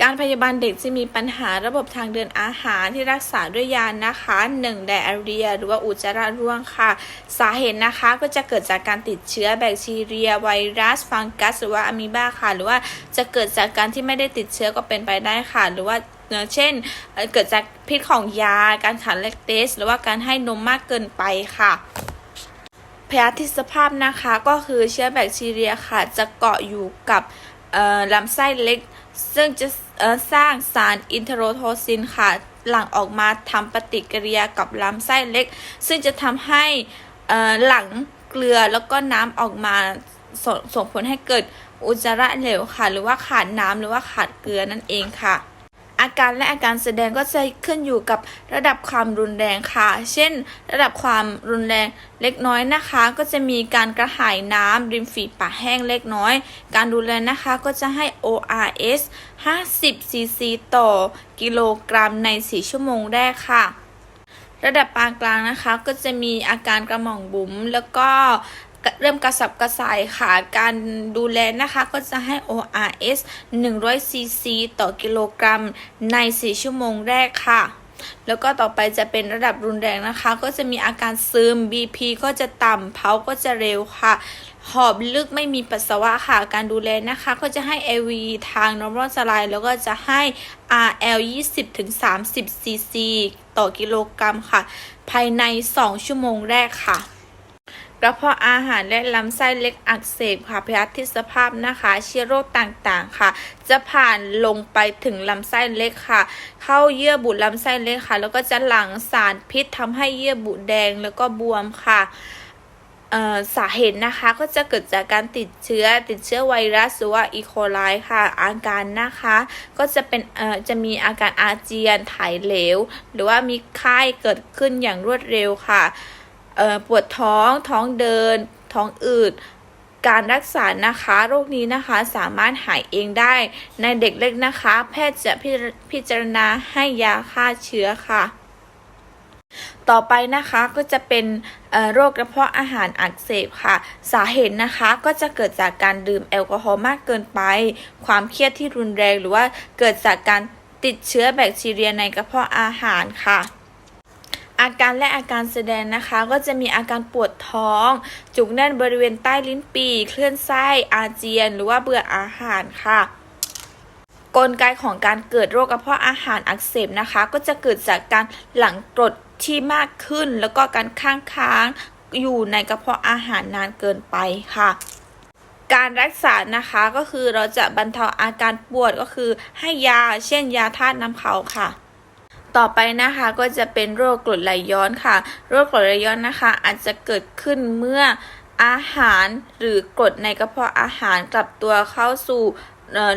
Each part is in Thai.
การพยาบาลเด็กที่มีปัญหาระบบทางเดินอาหารที่รักษาด้วยยานะคะ 1. ไดอาเรีย หรือว่าอุจจาระร่วงค่ะ สาเหตุนะคะก็จะเกิดจากการติดเชื้อแบคทีเรีย ไวรัส ฟังกัส หรือว่าอะมีบาค่ะ หรือว่าจะเกิดจากการที่ไม่ได้ติดเชื้อก็เป็นไปได้ค่ะ หรือว่าเช่น เกิดจากพิษของยา การขาดแลคเตส หรือว่าการให้นมมากเกินไปค่ะพยาธิสภาพนะคะก็คือเชื้อแบคทีเรียค่ะ จะเกาะอยู่กับลำไส้เล็ก ซึ่งจะสร้างสารอินเทโรโทซินค่ะ หลั่งออกมาทำปฏิกิริยากับลำไส้เล็ก ซึ่งจะทำให้หลั่งเกลือแล้วก็น้ำออกมาส่งผลให้เกิดอุจจาระเหลวค่ะ หรือว่าขาดน้ำหรือว่าขาดเกลือนั่นเองค่ะ อาการและอาการแสดงก็จะขึ้นอยู่กับระดับความรุนแรงค่ะ เช่น ระดับความรุนแรงเล็กน้อยนะคะ ก็จะมีการกระหายน้ำริมฝีปากแห้งเล็กน้อย การดูแลนะคะก็จะให้ ORS 50 cc ต่อกิโลกรัมใน 4 ชั่วโมงแรกค่ะระดับปานกลางนะคะก็จะมีอาการกระหม่อมบุ๋มแล้วก็ เริ่มกระสับกระส่ายค่ะ การดูแลนะคะก็จะให้ ORS 100 cc ต่อกิโลกรัมใน 4 ชั่วโมงแรกค่ะ แล้วก็ต่อไปจะเป็นระดับรุนแรงนะคะ ก็จะมีอาการซึม BP ก็จะต่ำเพาก็จะเร็วค่ะหอบลึกไม่มีปัสสาวะค่ะ การดูแลนะคะ ก็จะให้ AV ทาง normal saline แล้วก็จะให้ RL 20-30 cc ต่อกิโลกรัมค่ะ ภายใน 2 ชั่วโมงแรกค่ะ กระเพาะอาหารและลำไส้เล็กอักเสบค่ะพยาธิสภาพนะคะ เชื้อโรคต่างๆค่ะ จะผ่านลงไปถึงลำไส้เล็กค่ะ เข้าเยื่อบุลำไส้เล็กค่ะ แล้วก็จะหลั่งสารพิษทำให้เยื่อบุแดงแล้วก็บวมค่ะสาเหตุนะคะก็จะเกิดจากการติดเชื้อติดเชื้อไวรัสหรือว่าอีโคไลค่ะ อาการนะคะก็จะเป็นจะมีอาการอาเจียนถ่ายเหลว หรือว่ามีไข้เกิดขึ้นอย่างรวดเร็วค่ะ ปวดท้องท้องเดิน ท้องอืดการรักษานะคะโรคนี้นะคะสามารถหายเองได้ในเด็กเล็กนะคะ แพทย์จะพิจพิจารณาให้ยาฆ่าเชื้อค่ะ ต่อไปนะคะก็จะเป็นโรคกระเพาะอาหารอักเสบค่ะ สาเหตุนะคะก็จะเกิดจากการดื่มแอลกอฮอล์มากเกินไป ความเครียดที่รุนแรงหรือว่าเกิดจากการติดเชื้อแบคทีเรียในกระเพาะอาหารค่ะ อาการและอาการแสดงนะคะ ก็จะมีอาการปวดท้อง จุกแน่นบริเวณใต้ลิ้นปีเคลื่อนไส้อาเจียน หรือว่าเบื่ออาหารค่ะกลไกของการเกิดโรคกระเพาะอาหารอักเสบนะคะ ก็จะเกิดจากการหลั่งกรดที่มากขึ้น แล้วก็การค้างค้างอยู่ในกระเพาะอาหารนานเกินไปค่ะ การรักษานะคะก็คือเราจะบรรเทาอาการปวดก็คือให้ยาเช่นยาธาตุน้ำเขาค่ะ ต่อไปนะคะก็จะเป็นโรคกรดไหลย้อนค่ะ โรคกรดไหลย้อนนะคะ อาจจะเกิดขึ้นเมื่ออาหารหรือกรดในกระเพาะอาหารกลับตัวเข้าสู่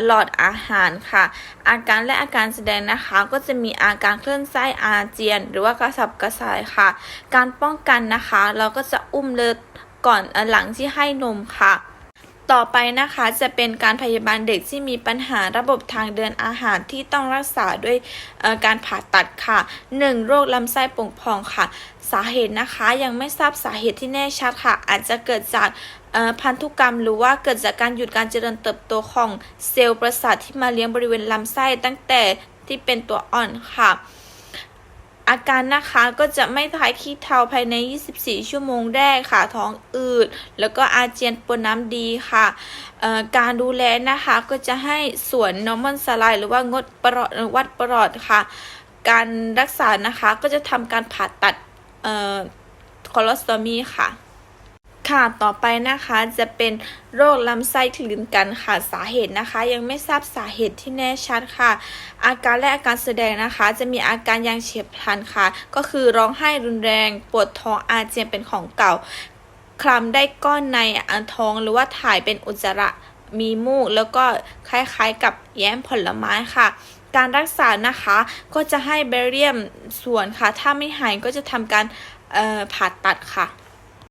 หลอดอาหารค่ะ อาการและอาการแสดงนะคะก็จะมีอาการคลื่นไส้อาเจียน หรือว่ากระสับกระส่ายค่ะ การป้องกันนะคะ เราก็จะอุ้มเลือดก่อนหลังที่ให้นมค่ะ ต่อไปนะคะจะเป็นการพยาบาลเด็กที่มีปัญหาระบบทางเดินอาหารที่ต้องรักษาด้วยการผ่าตัดค่ะ 1. โรคลำไส้โป่งพองค่ะ สาเหตุนะคะยังไม่ทราบสาเหตุที่แน่ชัดค่ะ อาจจะเกิดจากพันธุกรรมหรือว่าเกิดจากการหยุดการเจริญเติบโตของเซลล์ประสาทที่มาเลี้ยงบริเวณลำไส้ตั้งแต่ที่เป็นตัวอ่อนค่ะ อาการนะคะก็จะไม่ท้ายขี้เทาภายใน 24 ชั่วโมงแรกค่ะ ท้องอืด แล้วก็อาเจียนปนน้ำดีค่ะการดูแลนะคะก็จะให้สวนนอร์มอนสไลหรือว่างดปลอดวัดปลอดค่ะ การรักษานะคะก็จะทำการผ่าตัดคอลอสโตมีค่ะ ค่ะ ต่อไปนะคะจะเป็นโรคลำไส้คลืนกันค่ะสาเหตุนะคะ ยังไม่ทราบสาเหตุที่แน่ชัดค่ะ อาการและอาการแสดงนะคะ จะมีอาการอย่างเฉียบพลันค่ะ ก็คือร้องไห้รุนแรง ปวดท้องอาเจียนเป็นของเก่า คลำได้ก้อนในอันท้องหรือว่าถ่ายเป็นอุจจาระมีมูก แล้วก็คล้ายๆกับแย้มผลไม้ค่ะการรักษานะคะก็จะให้เบเรียมส่วนค่ะ ถ้าไม่หายก็จะทำการผ่าตัดค่ะ